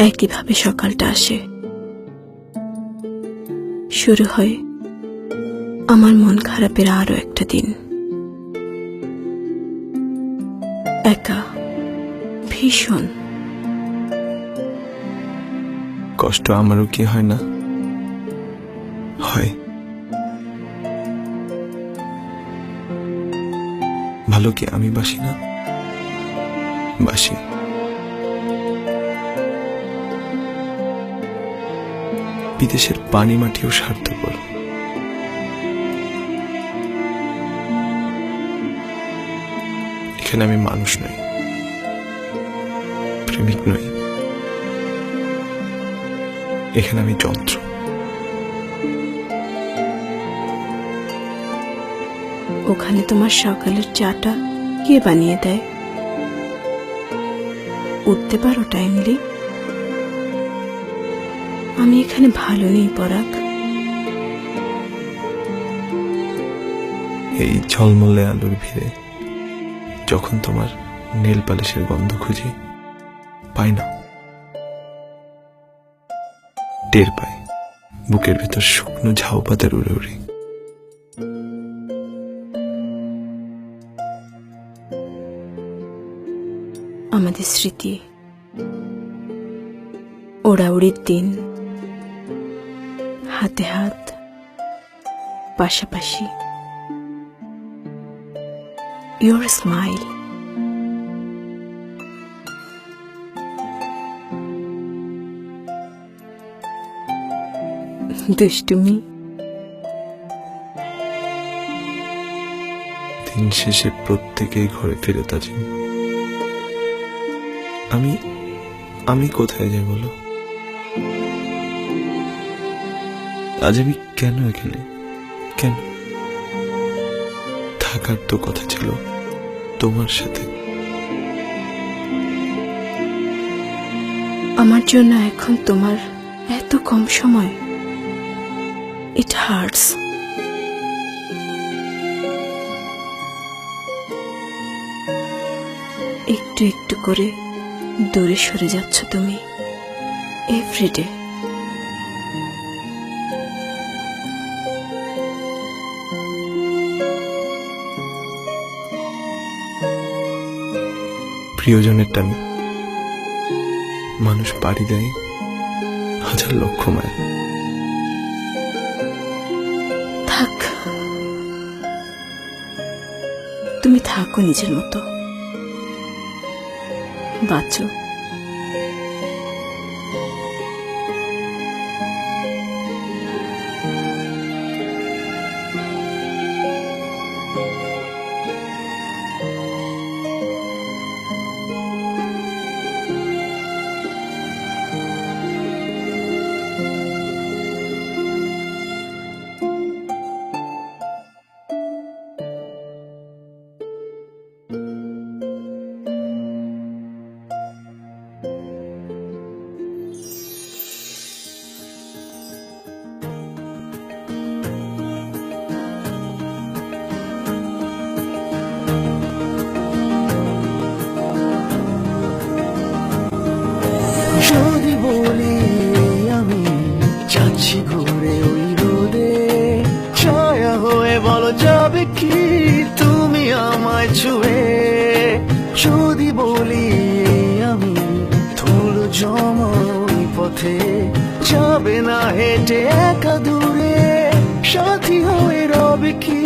একইভাবে সকালটা আসে। শুরু হয় আমার মন খারাপের আরও একটা দিন। একা, ভীষণ। কষ্ট আমারও কি হয় না? হয়। ভালো কি আমি বাসি না? বাসি। বিদেশের পানি মাটিও স্বার্থপর। এখানে আমি মানুষ নই, প্রেমিক নই। এখানে আমি যন্ত্র। ওখানে তোমার সকালের চাটা কে বানিয়ে দেয়? উঠতে পারো, টাইমলি। আমি এখানে ভালো নেই পরাগ এই ঝলমলে আলোর ভিড়ে যখন তোমার নীল পালিশের গন্ধ খুঁজি পাই না। টের পাই বুকের ভেতর শুকনো ঝাউ পাতার উড়ে উড়ে। আমাদের স্মৃতি ওড়াউড়ির দিন হাতে হাত, পাশাপাশি ইউর স্মাইল দুষ্টুমি। দিন শেষে প্রত্যেকেই ঘরে ফিরে তাজি। আমি আমি কোথায় যাই বলো? আজ আমি কেন এখানে? কেন? থাকার তো কথা ছিল তোমার সাথে। আমার জন্য এখন তোমার এত কম সময়। ইট হার্টস একটু একটু করে দূরে সরে যাচ্ছ তুমি। এভরিডে প্রিয়জনের টানে মানুষ পাড়ি দেয় হাজার লক্ষ মাইল। থাক। তুমি থাকো নিজের মতো। বাঁচো। যদি বলি আমি ধুলো জম পথে। যাবে না হেঁটে একা দূরে, সাথী হয়ে রবে কি